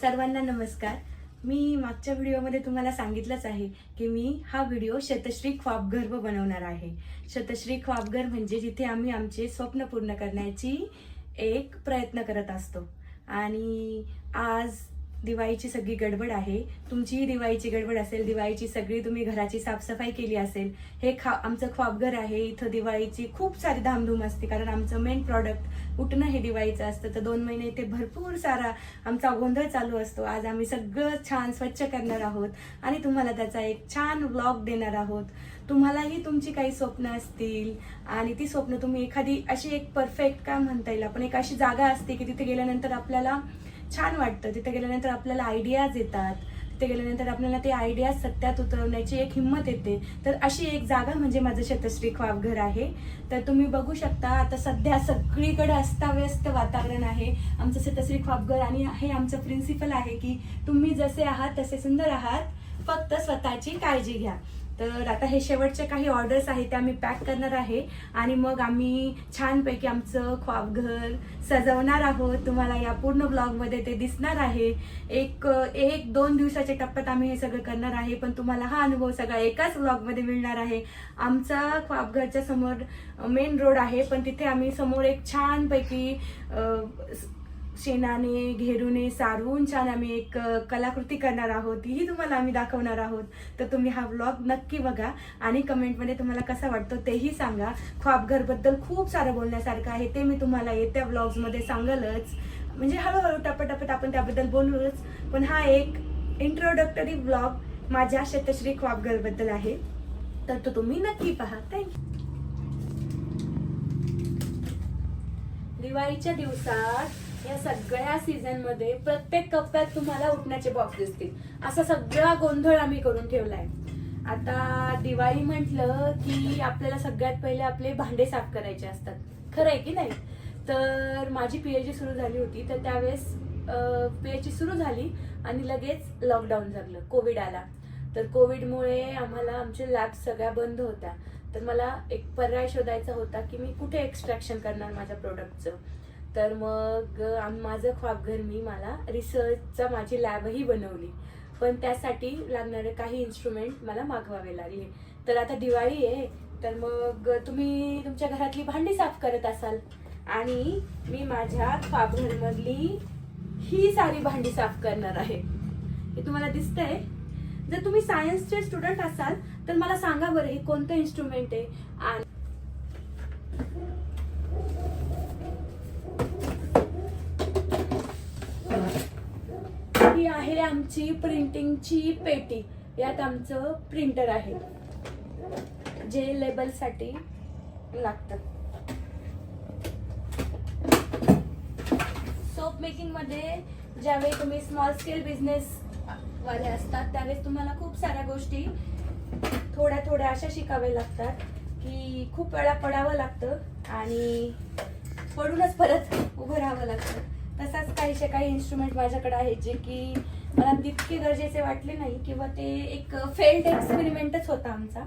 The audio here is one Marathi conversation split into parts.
सर्वांना नमस्कार. मी मागच्या व्हिडिओमध्ये तुम्हाला सांगितलंच आहे की मी हा व्हिडिओ शतश्री ख्वाबगर्भ व बनवणार आहे. शतश्री ख्वाबघर म्हणजे जिथे आम्ही आमचे स्वप्न पूर्ण करण्याची एक प्रयत्न करत असतो. आणि आज दिवाळीची सगळी गडबड आहे. तुमचीही दिवाळीची गडबड असेल दिवाळीची सगळी तुम्ही घराची साफसफाई केली असेल. हे खा आमचं ख्वाबघर आहे. इथं दिवाळीची खूप सारी धामधूम असते. कारण आमचं मेन प्रॉडक्ट उठणं हे दिवाळीचं असतं? तर दोन महिने इथे भरपूर सारा आमचा गोंधळ चालू असतो. आज आम्ही सगळं छान स्वच्छ करणार आहोत आणि तुम्हाला त्याचा एक छान व्लॉग देणार आहोत. तुम्हालाही तुमची काही स्वप्न असतील आणि ती स्वप्न तुम्ही एखादी अशी एक परफेक्ट काय म्हणता येईल? आपण एक अशी जागा असते की तिथे गेल्यानंतर आपल्याला छान वाटतं. तिथे गेल्यानंतर आपल्याला आयडियाज येतात. तिथे गेल्यानंतर आपल्याला ते आयडियाज सत्यात उतरवण्याची एक हिंमत येते. तर अशी एक जागा म्हणजे माझं शतश्री ख्वाबघर आहे. तर तुम्ही बघू शकता आता सध्या सगळीकडे अस्ताव्यस्त वातावरण आहे. आमचं शतश्री ख्वाबघर आणि हे आमचं प्रिन्सिपल आहे की तुम्ही जसे आहात तसे सुंदर आहात. फक्त स्वतःची काळजी घ्या. तर आता हे शेवटचे काही ऑर्डर्स आहेत ते आम्ही पॅक करणार आहे. आणि मग आम्ही छानपैकी आमचं ख्वाबघर सजवणार आहोत. तुम्हाला या पूर्ण ब्लॉगमध्ये ते दिसणार आहे. एक एक दोन दिवसाच्या टप्प्यात आम्ही हे सगळं करणार आहे. पण तुम्हाला हा अनुभव सगळा एकाच ब्लॉगमध्ये मिळणार आहे. आमचा ख्वाबघरच्या समोर uh, मेन रोड आहे. पण तिथे आम्ही समोर एक छानपैकी uh, शेणाने घेरूने सारवून छान आम्ही एक कलाकृती करणार आहोत. तीही तुम्हाला आम्ही दाखवणार आहोत. तर तुम्ही हा व्लॉग नक्की बघा आणि कमेंटमध्ये तुम्हाला कसा वाटतो तेही सांगा. ख्वाबघरबद्दल खूप सारं बोलण्यासारखं आहे. ते मी तुम्हाला येत्या व्लॉग्समध्ये सांगलच. म्हणजे हळूहळू टप्प्याटप्प्यात आपण त्याबद्दल बोलूच पण हा एक इंट्रोडक्टरी व्लॉग माझ्या शतश्री ख्वाबघरबद्दल आहे. तर तो तुम्ही नक्की पहा. थँक्यू दिवाळीच्या दिवसात या सगळ्या सीझनमध्ये प्रत्येक कप्प्यात तुम्हाला उठण्याचे बॉक्स दिसतील. असा सगळा गोंधळ आम्ही करून ठेवलाय. आता दिवाळी म्हटलं की आपल्याला सगळ्यात पहिले आपले भांडे साफ करायचे असतात. खरं आहे की नाही? तर माझी पीएचडी सुरू झाली होती तर त्यावेळेस पीएचडी सुरू झाली आणि लगेच लॉकडाऊन झालं कोविड आला. तर कोविडमुळे आम्हाला आमचे लॅब सगळ्या बंद होत्या. तर मला एक पर्याय शोधायचा होता की मी कुठे एक्स्ट्रॅक्शन करणार माझ्या प्रोडक्टचं तर मग माझं ख्वाबघर मी मला रिसर्चचा माझी लॅबही बनवली. पण त्यासाठी लागणारे काही इन्स्ट्रुमेंट मला मागवावे लागले. तर आता दिवाळी आहे तर मग तुम्ही तुमच्या घरातली भांडी साफ करत असाल. आणि मी माझ्या ख्वाबघरमधली ही सारी भांडी साफ करणार आहे. हे तुम्हाला दिसतंय. जर तुम्ही सायन्सचे स्टुडंट असाल तर मला सांगा बरं हे कोणतं इन्स्ट्रुमेंट आहे? आणि ही आहे आमची प्रिंटिंगची पेटी. यात आमचं प्रिंटर आहे. जे लेबलसाठी लागतं. सोप मेकिंगमध्ये ज्यावेळी तुम्ही स्मॉल स्केल बिझनेस वाले असतात त्यावेळेस तुम्हाला खूप साऱ्या गोष्टी थोड्या थोड्या अशा शिकाव्या लागतात की खूप वेळा पडावं लागतं आणि पडूनच परत उभं राहावं लागतं. तसाच काहीशे काही इन्स्ट्रुमेंट माझ्याकडे आहेत जे की मला तितके गरजेचे वाटले नाही किंवा ते एक फेल्ड एक्सपेरिमेंटच होता आमचा.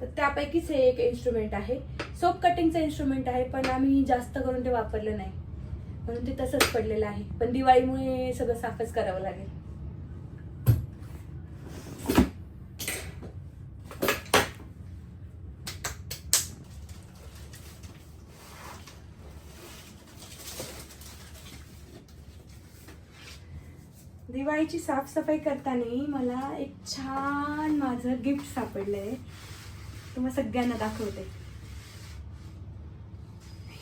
तर त्यापैकीच हे एक इन्स्ट्रुमेंट आहे. सोप कटिंगचं इन्स्ट्रुमेंट आहे पण आम्ही जास्त करून ते वापरलं नाही. म्हणून ते तसंच पडलेलं आहे. पण दिवाळीमुळे सगळं साफच करावं लागेल. दिवाळीची साफसफाई करताना मला एक छान माझं गिफ्ट सापडलंय. तुम्हाला सगळ्यांना दाखवते.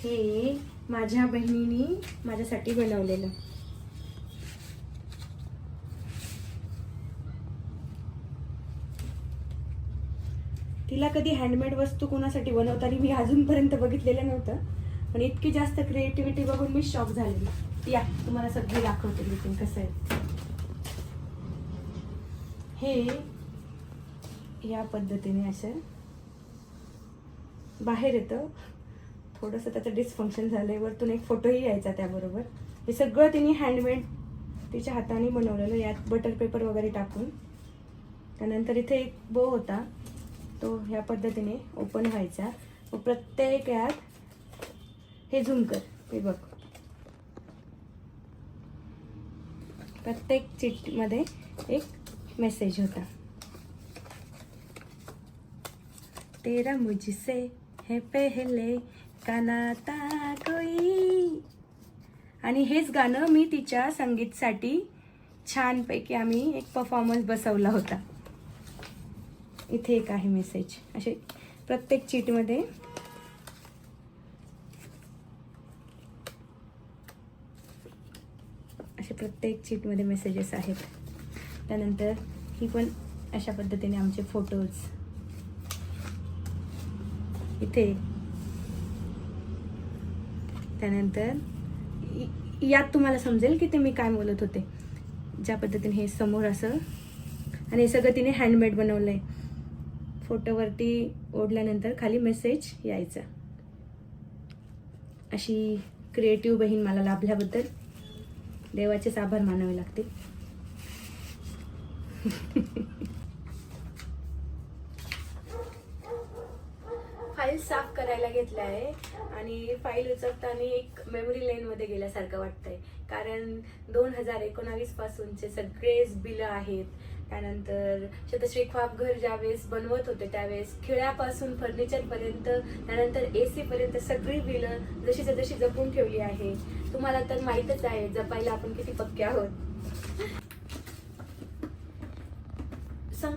हे माझ्या बहिणीने माझ्यासाठी बनवलेलं. तिला कधी हँडमेड वस्तू कोणासाठी बनवताना मी अजूनपर्यंत बघितलेलं नव्हतं. पण इतकी जास्त क्रिएटिव्हिटी बघून मी शॉक झालेली या तुम्हाला सगळी दाखवते मी ते कसं आहे. हे या पद्धतीने असं बाहेर येतं. थोडंसं त्याचं डिस्फंक्शन झालं आहे वरतून एक फोटोही यायचा त्याबरोबर. हे सगळं तिने हँडमेड तिच्या हाताने बनवलेलं. यात बटर पेपर वगैरे टाकून. त्यानंतर इथे एक बो होता. तो ह्या पद्धतीने ओपन व्हायचा. व प्रत्येक यात हे झुमकर हे बघ. प्रत्येक चिठ्ठीमध्ये एक मेसेज होता। तेरा मुझसे है पहले का कोई। आणि हेच गाणं मी तिच्या संगीतसाठी छानपैकी आम्ही एक परफॉर्मन्स बसवला होता. इथे एक आहे मेसेज असे प्रत्येक चीटमध्ये असे प्रत्येक चीटमध्ये मेसेजेस आहेत. त्यानंतर ही पण अशा पद्धतीने आमचे फोटोज इथे. त्यानंतर इ- यात तुम्हाला समजेल की ते मी काय बोलत होते. ज्या पद्धतीने हे समोर असं आणि हे सगळं तिने हँडमेड बनवलं आहे फोटोवरती ओढल्यानंतर खाली मेसेज यायचा. अशी क्रिएटिव्ह बहीण मला लाभल्याबद्दल देवाचेच आभार मानावे लागतील. फाईल साफ करायला घेतला आहे आणि फाईल उचलताना एक मेमरी लेन मध्ये गेल्यासारखं वाटतंय. कारण दोन हजार एकोणावीस पासूनचे सगळेच बिलं आहेत. त्यानंतर शतश्री ख्वाब घर ज्यावेळेस बनवत होते त्यावेळेस खिळ्यापासून फर्निचर पर्यंत त्यानंतर सी पर्यंत सगळी बिलं जशीच्या जशी जपून ठेवली आहे. तुम्हाला तर माहीतच आहे जपायला आपण किती पक्के आहोत.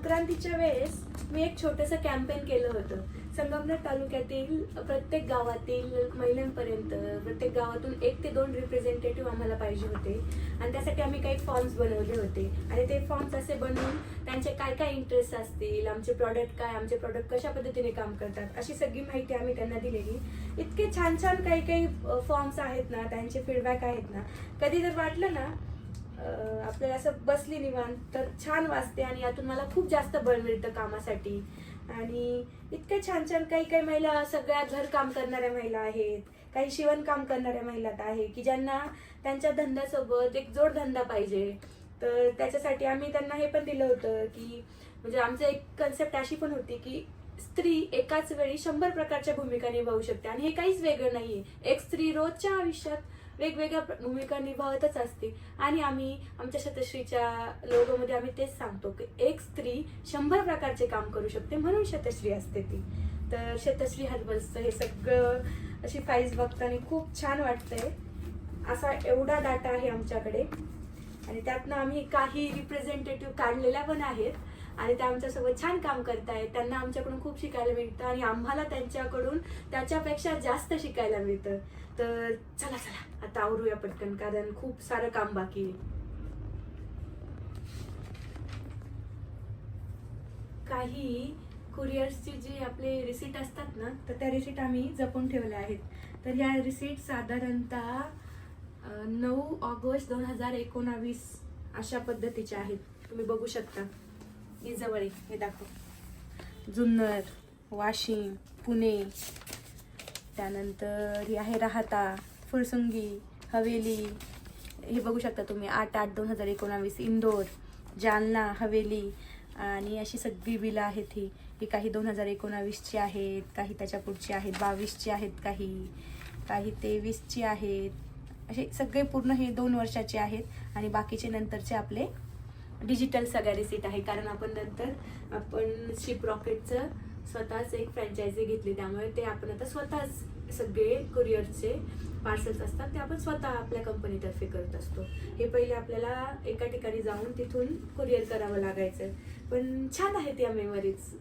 संक्रांतीच्या वेळेस मी एक छोटंसं कॅम्पेन केलं होतं. संगमनेर तालुक्यातील प्रत्येक गावातील महिलांपर्यंत प्रत्येक गावातून एक ते दोन रिप्रेझेंटेटिव्ह आम्हाला पाहिजे होते. आणि त्यासाठी आम्ही काही फॉर्म्स बनवले होते. आणि ते फॉर्म्स असे बनवून त्यांचे काय काय इंटरेस्ट असतील आमचे प्रॉडक्ट काय आमचे प्रॉडक्ट कशा पद्धतीने काम करतात अशी सगळी माहिती आम्ही त्यांना दिलेली. इतके छान छान काही काही फॉर्म्स आहेत ना त्यांचे फीडबॅक आहेत ना कधी जर वाटलं ना आपल्याला असं बसली निवांत तर छान वाचते आणि यातून मला खूप जास्त बळ मिळतं कामासाठी. आणि इतक्या छान छान काही काही महिला सगळ्या घरकाम करणाऱ्या महिला आहेत. काही शिवणकाम करणाऱ्या महिला आहे की ज्यांना त्यांच्या धंद्यासोबत एक जोडधंदा पाहिजे. तर त्याच्यासाठी आम्ही त्यांना हे पण दिलं होतं की म्हणजे आमचं एक कन्सेप्ट अशी पण होती की स्त्री एकाच वेळी शंभर प्रकारच्या भूमिका निभावू शकते. आणि हे काहीच वेगळं नाहीये. एक स्त्री रोजच्या आयुष्यात वेगवेगळ्या प्र- भूमिका निभावतच असते. आणि आम्ही आमच्या शतश्रीच्या लोगोमध्ये आम्ही तेच सांगतो की एक स्त्री शंभर प्रकारचे काम करू शकते म्हणून शतश्री असते ती. तर शतश्री हर्बल्सचं हे सगळं अशी फाईल्स बघताना खूप छान वाटतंय. असा एवढा डाटा आहे आमच्याकडे. आणि त्यातनं आम्ही काही रिप्रेझेंटेटिव्ह काढलेल्या पण आहेत. आणि त्या आमच्यासोबत छान काम करतायत. त्यांना आमच्याकडून खूप शिकायला मिळतं आणि आम्हाला त्यांच्याकडून त्याच्यापेक्षा जास्त शिकायला मिळतं. तर चला चला. आता आवरूया पटकन कारण खूप सारं काम बाकी आहे. काही कुरिअर्सची जी आपले रिसीट असतात ना तर त्या रिसीट आम्ही जपून ठेवल्या आहेत. तर ह्या रिसीट साधारणतः नऊ ऑगस्ट दोन हजार एकोणावीस अशा पद्धतीच्या आहेत. तुम्ही बघू शकता. हे जवळ आहे, हे दाखव. जुन्नर वाशिम पुणे त्यानंतर ही आहे राहता फुरसुंगी हवेली. हे बघू शकता तुम्ही आठ आठ दोन हजार एकोणावीस इंदोर जालना हवेली. आणि अशी सगळी बिलं आहेत ही. ही काही दोन हजार एकोणावीसची आहेत काही त्याच्या पुढची आहेत बावीसची आहेत काही काही तेवीसची आहेत. असे सगळे पूर्ण हे दोन वर्षाचे आहेत आणि बाकीचे नंतरचे आपले डिजिटल सगळ्या रिसीट आहे. कारण आपण नंतर आपण शिप रॉकेटचं स्वतःच एक फ्रँचायझी घेतली त्यामुळे ते आपण आता स्वतःच सगळे कुरिअरचे पार्सल्स असतात ते आपण स्वतः आपल्या कंपनीतर्फे करत असतो. हे पहिले आपल्याला एका ठिकाणी जाऊन तिथून कुरिअर करावं लागायचं. पण छान आहेत या मेमरीज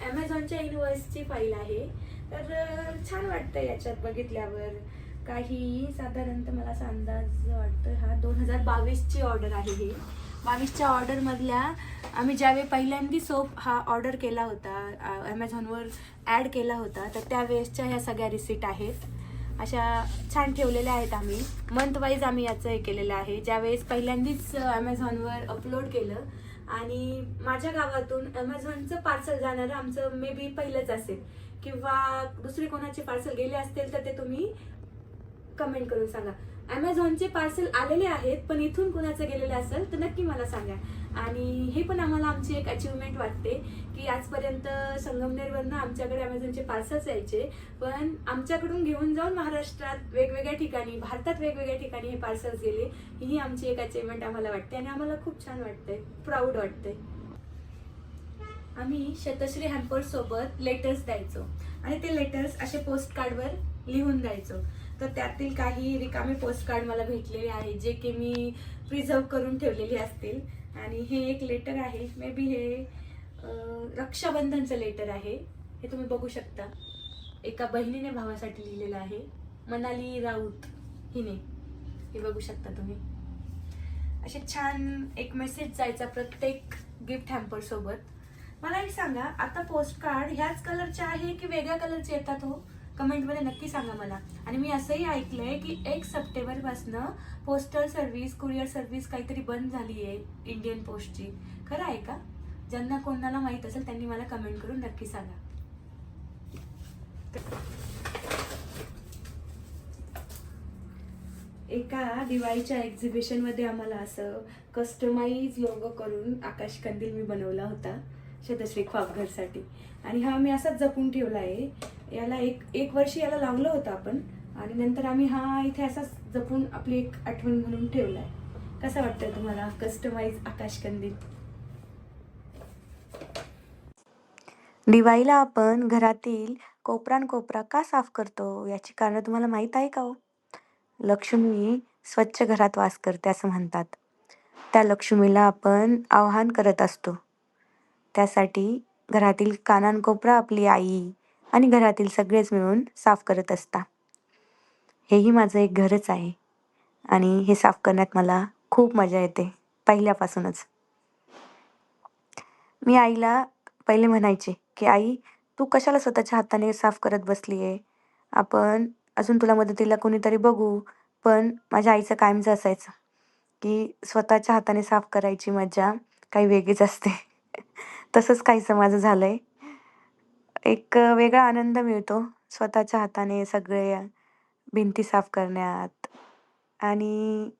ॲमेझॉनच्या इनवॉइसची फाईल आहे. तर छान वाटतं याच्यात बघितल्यावर. काही साधारणतः मला असा अंदाज वाटतं हा दोन हजार बावीसची ऑर्डर आहे ही. बावीसच्या ऑर्डरमधल्या आम्ही ज्यावेळी पहिल्यांदी सोप हा ऑर्डर केला होता ॲमेझॉनवर ॲड केला होता तर त्यावेळेसच्या ह्या सगळ्या रिसिट आहेत. अशा छान ठेवलेल्या आहेत आम्ही. मंथ वाईज आम्ही याचं हे केलेलं आहे. ज्यावेळेस पहिल्यांदीच ॲमेझॉनवर अपलोड केलं आणि माझ्या गावातून ॲमेझॉनचं पार्सल जाणारं आमचं मे बी पहिलंच असेल. किंवा दुसरे कोणाचे पार्सल गेले असतील तर ते तुम्ही कमेंट करून सांगा. ॲमेझॉनचे पार्सल आलेले आहेत पण इथून कुणाचं गेलेलं असेल तर नक्की मला सांगा. आणि हे पण आम्हाला आमची एक अचिव्हमेंट वाटते की आजपर्यंत संगमनेरवरनं आमच्याकडे अमेझॉनचे पार्सल्स यायचे पण आमच्याकडून घेऊन जाऊन महाराष्ट्रात वेगवेगळ्या ठिकाणी भारतात वेगवेगळ्या ठिकाणी हे पार्सल्स गेले ही आमची एक अचिव्हमेंट आम्हाला वाटते आणि आम्हाला खूप छान वाटतंय प्राऊड वाटतंय. आम्ही शतश्री हॅम्पर्स सोबत लेटर्स द्यायचो. आणि ते लेटर्स असे पोस्ट कार्डवर लिहून द्यायचो. तर त्यातील काही रिकामे पोस्ट कार्ड मला भेटलेले आहे जे की मी प्रिझर्व करून ठेवलेले असतील. आणि हे एक लेटर आहे मे बी हे रक्षाबंधनचं लेटर आहे. हे तुम्ही बघू शकता. एका बहिणीने भावासाठी लिहिलेलं आहे मनाली राऊत. हिने. हे बघू शकता तुम्ही. असे छान एक मेसेज जायचा प्रत्येक गिफ्ट हॅम्पर सोबत. मला एक सांगा आता पोस्ट कार्ड ह्याच कलरचे आहे की वेगळ्या कलरचे येतात हो? कमेंटमध्ये नक्की सांगा मला. आणि मी असंही ऐकलंय की एक सप्टेंबरपासनं पोस्टल सर्व्हिस कुरिअर सर्व्हिस काहीतरी बंद झाली आहे इंडियन पोस्टची खरं आहे का? ज्यांना कोणाला माहीत असेल त्यांनी मला कमेंट करून नक्की सांगा. एका दिवाळीच्या एक्झिबिशनमध्ये आम्हाला असं कस्टमाइज लोगो करून आकाश कंदील मी बनवला होता शतश्री ख्वाबघरसाठी. आणि हा मी असाच जपून ठेवला आहे. याला एक एक वर्ष याला लावलं होतं आपण. आणि नंतर आम्ही हा इथे असाच जपून आपली एक आठवण म्हणून ठेवला आहे कसा वाटतं तुम्हाला कस्टमाइज आकाश कंदील? दिवाळीला आपण घरातील कोपरान कोपरा का साफ करतो याची कारणं तुम्हाला माहीत आहे का हो? लक्ष्मी स्वच्छ घरात वास करते असं म्हणतात. त्या लक्ष्मीला आपण आवाहन करत असतो. त्यासाठी घरातील कानान कोपरा आपली आई आणि घरातील सगळेच मिळून साफ करत असता. हेही माझं एक घरच आहे. आणि हे साफ करण्यात मला खूप मजा येते पहिल्यापासूनच. मी आईला पहिले म्हणायचे की आई तू कशाला स्वतःच्या हाताने साफ करत बसली आहे आपण अजून तुला मदतीला कोणीतरी बघू पण माझ्या आईचं कायमचं असायचं की स्वतःच्या हाताने साफ करायची मजा काही वेगळीच असते. तसंच काहीसं माझं झालं आहे एक वेगळा आनंद मिळतो स्वतःच्या हाताने सगळे भिंती साफ करण्यात आणि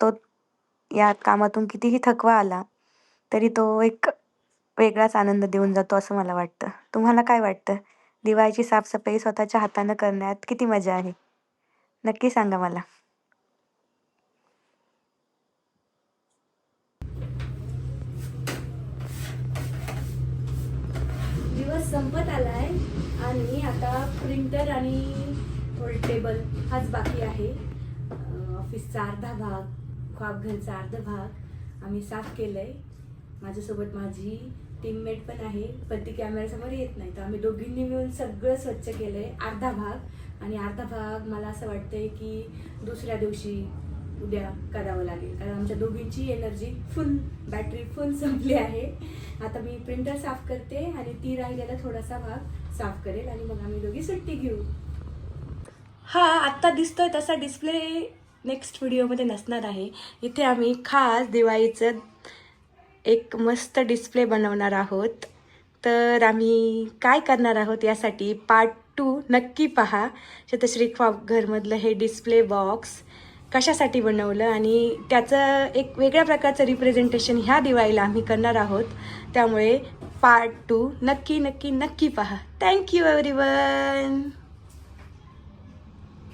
तो या कामातून कितीही थकवा आला तरी तो एक वेगळाच आनंद देऊन जातो असं मला वाटतं. तुम्हाला काय वाटतं? दिवाळीची साफसफाई स्वतःच्या हातानं करण्यात किती मजा आहे? नक्की सांगा मला. दिवस संपत आलाय आणि आता प्रिंटर आणि टेबल हाच बाकी आहे. ऑफिसचा अर्धा भाग ख्वाबघरचा अर्धा भाग आम्ही साफ केलंय. माझ्यासोबत माझी टीममेट पण आहे पण ती कॅमेऱ्यासमोर येत नाही. तर आम्ही दोघींनी मिळून सगळं स्वच्छ केलंय अर्धा भाग. आणि अर्धा भाग मला असं वाटतंय की दुसऱ्या दिवशी उद्या करावं लागेल. कारण आमच्या दोघींची एनर्जी फुल बॅटरी फुल संपली आहे. आता मी प्रिंटर साफ करते आणि ती राहिलेला थोडासा भाग साफ करेल आणि मग आम्ही दोघी सुट्टी घेऊ. हा आत्ता दिसतोय तसा डिस्प्ले नेक्स्ट व्हिडिओमध्ये नसणार आहे. इथे आम्ही खास दिवाळीचं एक मस्त डिस्प्ले बनवणार आहोत. तर आम्ही काय करणार आहोत यासाठी पार्ट टू नक्की पहा. शतश्री घरमधलं हे डिस्प्ले बॉक्स कशासाठी बनवलं आणि त्याचं एक वेगळ्या प्रकारचं रिप्रेझेंटेशन ह्या दिवाळीला आम्ही करणार आहोत. त्यामुळे पार्ट टू नक्की नक्की नक्की पहा. Thank you everyone